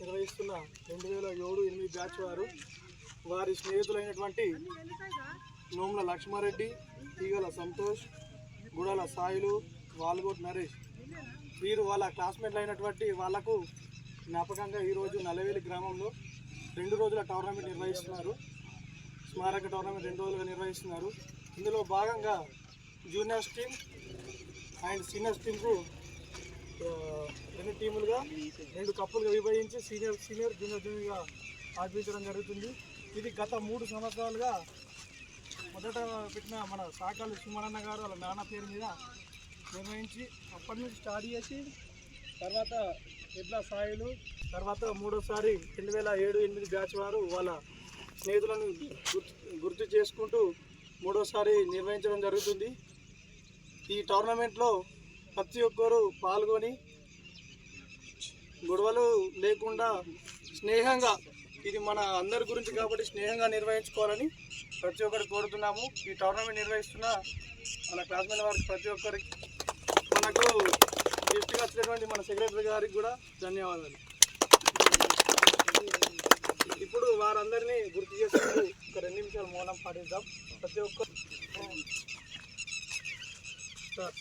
నిర్వహిస్తున్న రెండు వేల ఏడు ఎనిమిది బ్యాచ్ వారు వారి స్నేహితులైనటువంటి నోముల లక్ష్మారెడ్డి ఈగల సంతోష్ గుడాల సాయిలు వాల్గోట్ నరేష్. వీరు వాళ్ళ క్లాస్మేట్లు అయినటువంటి వాళ్ళకు జ్ఞాపకంగా ఈరోజు నలవేలి గ్రామంలో రెండు రోజుల టోర్నమెంట్ నిర్వహిస్తున్నారు. స్మారక టోర్నమెంట్ రెండు రోజులుగా నిర్వహిస్తున్నారు. ఇందులో భాగంగా జూనియర్స్ టీమ్ అండ్ సీనియర్స్ టీంకు రెండు టీములుగా రెండు కప్పులుగా విభజించి సీనియర్ సీనియర్ జూనియర్ జూనియర్గా ఆడిపించడం జరుగుతుంది. ఇది గత మూడు సంవత్సరాలుగా మొదట పెట్టిన మన సాకాలు సుమరన్న గారు వాళ్ళ నాన్న పేరు మీద నిర్వహించి అప్పటి నుంచి స్టార్ట్ చేసి తర్వాత ఎడ్ల సాయిలు తర్వాత మూడోసారి రెండు వేల ఏడు ఎనిమిది బ్యాచ్ వారు వాళ్ళ స్నేహితులను గుర్తు గుర్తు చేసుకుంటూ మూడోసారి నిర్వహించడం జరుగుతుంది. ఈ టోర్నమెంట్లో ప్రతి ఒక్కరూ పాల్గొని గొడవలు లేకుండా స్నేహంగా ఇది మన అందరి గురించి కాబట్టి స్నేహంగా నిర్వహించుకోవాలని ప్రతి ఒక్కరికి కోరుతున్నాము. ఈ టోర్నమెంట్ నిర్వహిస్తున్న మన క్లాస్మేట్ వారికి ప్రతి ఒక్కరికి మనకు గిఫ్ట్గా వచ్చినటువంటి మన సెక్రటరీ గారికి కూడా ధన్యవాదాలు. ఇప్పుడు వారందరినీ గుర్తు చేసుకుంటూ ఒక రెండు నిమిషాలు మౌనం పాటిద్దాం. ప్రతి ఒక్కరు సార్